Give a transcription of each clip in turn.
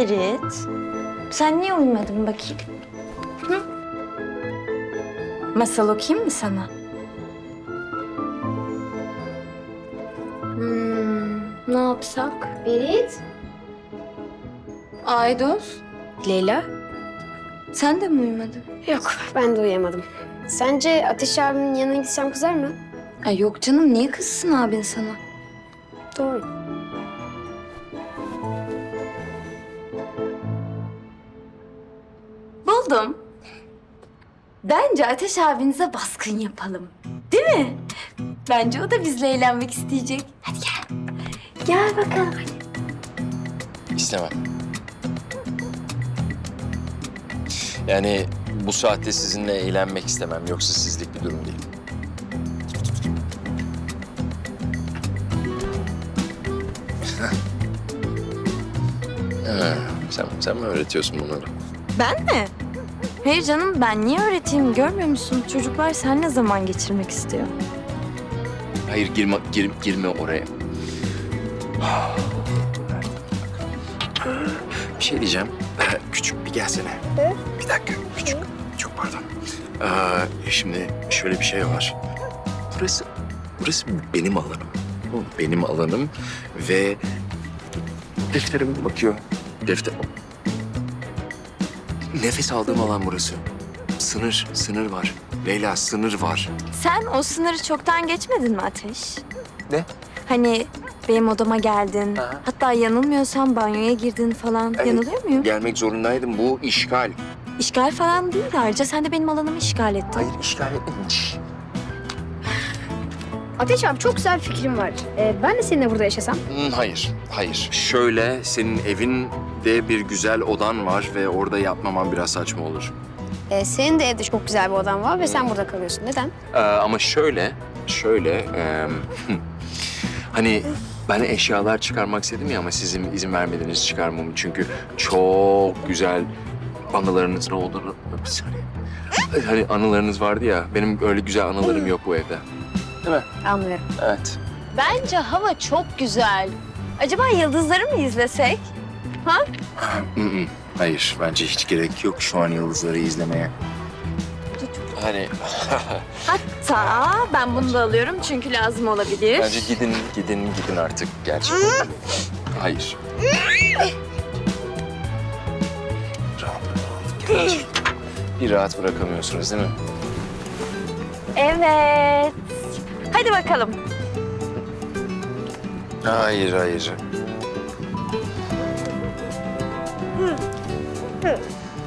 Aa, Berit. Sen niye uyumadın bakayım? Hı? Masal okuyayım mı sana? Hmm, ne yapsak? Berit? Aydos? Leyla? Sen de mi uyumadın? Yok, ben de uyuyamadım. Sence Ateş abimin yanına gitsem kızar mı? Ay yok canım, niye kızsın abin sana? Doğru. Buldum. Bence Ateş abinize baskın yapalım. Değil mi? Bence o da bizle eğlenmek isteyecek. Hadi gel. Gel bakalım hadi. İstemem. Yani bu saatte sizinle eğlenmek istemem. Yoksa sizlik bir durum değil. Ha, sen, sen mi öğretiyorsun bunları? Ben mi? Hayır canım ben niye öğreteyim görmüyor musun? Çocuklar seninle zaman geçirmek istiyor. Hayır girme, gir, girme oraya. Bir şey diyeceğim. Küçük bir gelsene. Bir dakika küçük. Çok pardon. Ee, şimdi şöyle bir şey var. Burası, burası benim alanım. Benim alanım ve defterime bakıyor. Defter... Nefes aldığım alan burası. Sınır, sınır var. Leyla sınır var. Sen o sınırı çoktan geçmedin mi Ateş? Ne? Hani benim odama geldin. Ha. Hatta yanılmıyorsam banyoya girdin falan. Evet. Yanılıyor muyum? Gelmek zorundaydım. Bu işgal. İşgal falan değil de ayrıca sen de benim alanımı işgal ettin. Hayır işgal etmedim. Ateş abi çok güzel bir fikrim var. Ee, ben de seninle burada yaşasam. Hmm, Hayır, hayır. Şöyle, senin evinde bir güzel odan var ve orada yapmaman biraz saçma olur. Ee, senin de evde çok güzel bir odan var ve sen burada kalıyorsun. Neden? Ee, ama şöyle, şöyle... e, hani ben eşyalar çıkarmak istedim ya ama sizin izin vermediniz çıkarmamı. Çünkü çok güzel anılarınızın olduğunu... Bir saniye. Hani anılarınız vardı ya, benim öyle güzel anılarım yok bu evde. Değil mi? Anlıyorum. Evet. Bence hava çok güzel. Acaba yıldızları mı izlesek? Hı hı. Hayır, bence hiç gerek yok şu an yıldızları izlemeye. Hani Hatta ben bunu da alıyorum çünkü lazım olabilir. bence gidin, gidin, gidin artık gerçekten. Hayır. Rahat. Bir rahat bırakamıyorsunuz değil mi? Evet. Hadi bakalım. Hayır, hayır.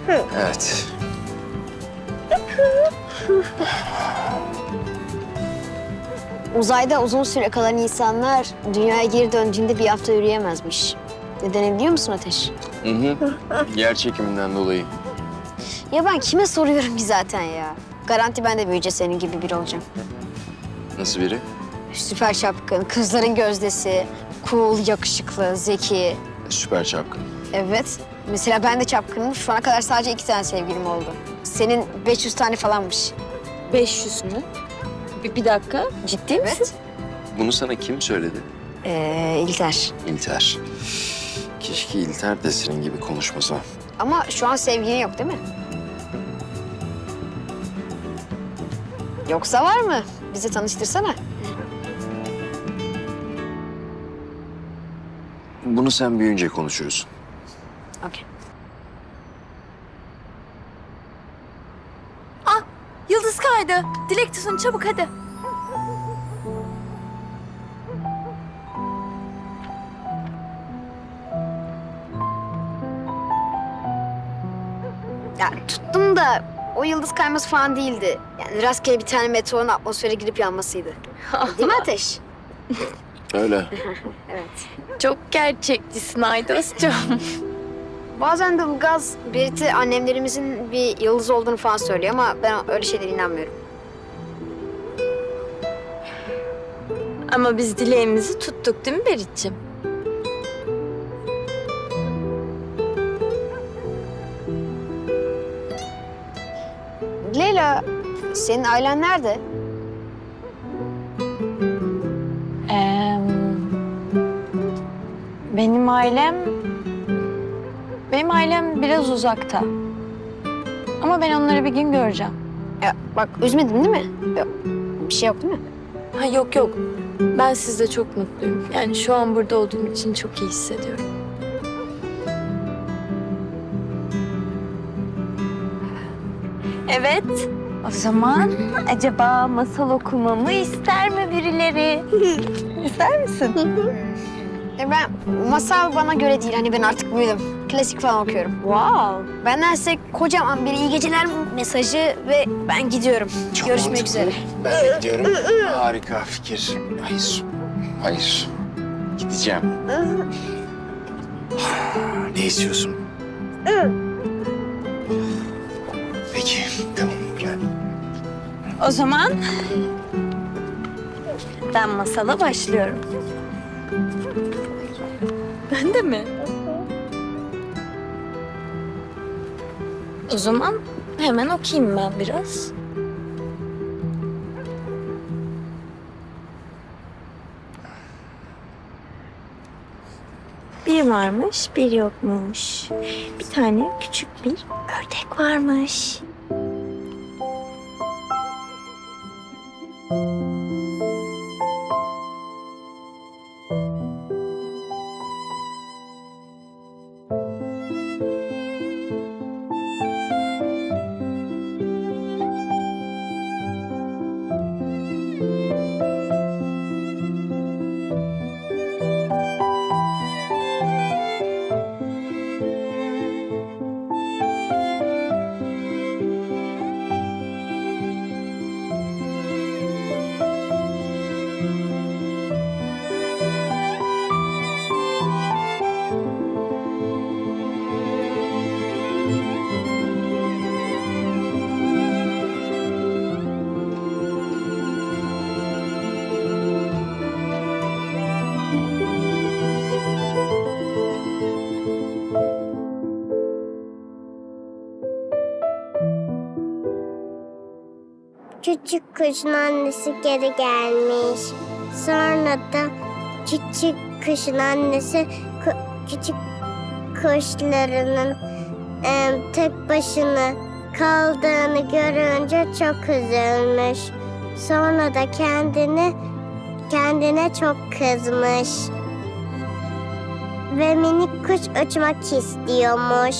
Evet. Uzayda uzun süre kalan insanlar dünyaya geri döndüğünde bir hafta yürüyemezmiş. Nedeni biliyor musun Ateş? Hı hı. Yer çekiminden dolayı. Ya ben kime soruyorum ki zaten ya? Garanti ben de büyüyünce senin gibi biri olacağım. Nasıl biri? Süper çapkın, kızların gözdesi, cool, yakışıklı, zeki. Süper çapkın. Evet. Mesela ben de çapkınım. Şu ana kadar sadece iki tane sevgilim oldu. Senin 500 tane falanmış. 500 mü? Bir, bir dakika. Ciddi misin? Evet. Bunu sana kim söyledi? Ee, İlter. İlter. Keşke İlter de senin gibi konuşmasa. Ama şu an sevgilin yok değil mi? Yoksa var mı? Bizi tanıştırsana. Bunu sen büyüyünce konuşuruz. Okey. Yıldız kaydı. Dilek tutun çabuk hadi. Ya tuttum da o yıldız kayması falan değildi. Yani rastgele bir tane meteorun atmosfere girip yanmasıydı. Değil mi Ateş? Öyle. Evet. Çok gerçekçisin Aydos'cum. Bazen de Ilgaz, Berit'i annemlerimizin bir yıldız olduğunu falan söylüyor ama ben öyle şeylere inanmıyorum. Ama biz dileğimizi tuttuk değil mi Berit'ciğim? Leyla, senin ailen nerede? Ee, Benim ailem... Benim ailem biraz uzakta. Ama ben onları bir gün göreceğim. Ya bak üzmedin değil mi? Yok, bir şey yok değil mi? Ha yok yok. Ben sizde çok mutluyum. Yani şu an burada olduğum için çok iyi hissediyorum. Evet. O zaman acaba masal okumamı ister mi birileri? ister misin? E ben masal bana göre değil. Hani ben artık büyüdüm. Klasik falan okuyorum. Wow. Benden size kocaman bir iyi geceler mesajı ve ben gidiyorum. Çok Görüşmek mantıklı. üzere. Ben de gidiyorum. Harika fikir. Hayır. Hayır. Gideceğim. ne istiyorsun? Peki, tamam gel. O zaman ben masala başlıyorum. Ben de mi? O zaman hemen okuyayım ben biraz. Bir varmış, bir yokmuş. Bir tane küçük bir ördek varmış. Küçük kuşun annesi geri gelmiş. Sonra da küçük kuşun annesi küçük kuşlarının em, tek başına kaldığını görünce çok üzülmüş. Sonra da kendini kendine çok kızmış. Ve minik kuş uçmak istiyormuş.